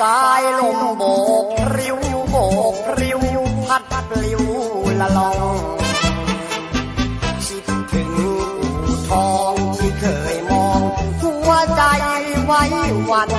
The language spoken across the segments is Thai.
สายลมโบกพริ้วโบกพริ้วพัดปลิวละลองคิดถึงอู่ทองที่เคยมอง หัวใจไว้วัน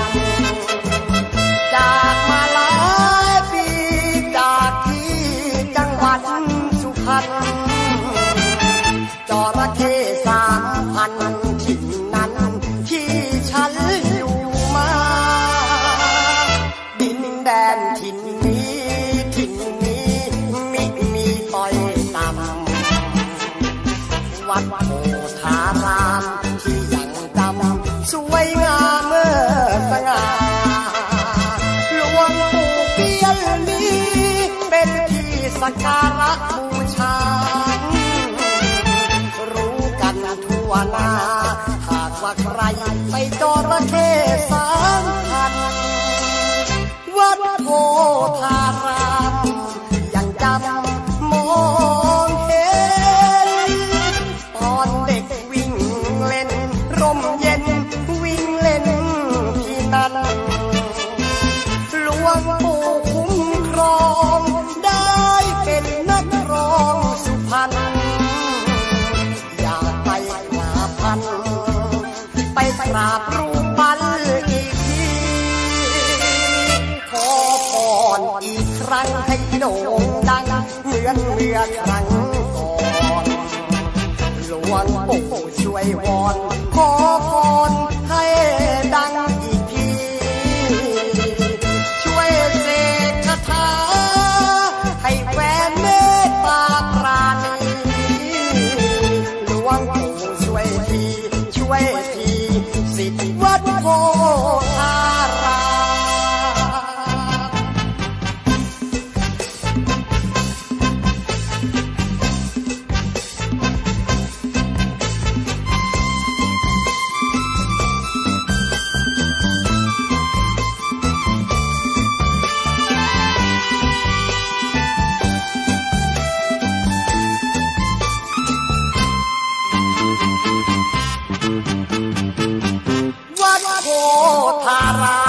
วัดโพธารามที่ยังจำสวยงามเมื่อสง่าหลวงปู่เปียนนี้เป็นที่สักการะบูชา รู้กันทั่วหน้าหากว่าใครไปจระเข้สามพันวัดโพธาราม พัน อยากไปกราพัน ไปกราบรูปปั้นอีกทีขอพรอีกครั้งให้โด่งดังเหมือนเมื่อครั้งก่อนหลวงปู่ช่วยวอนขอ 哦他啦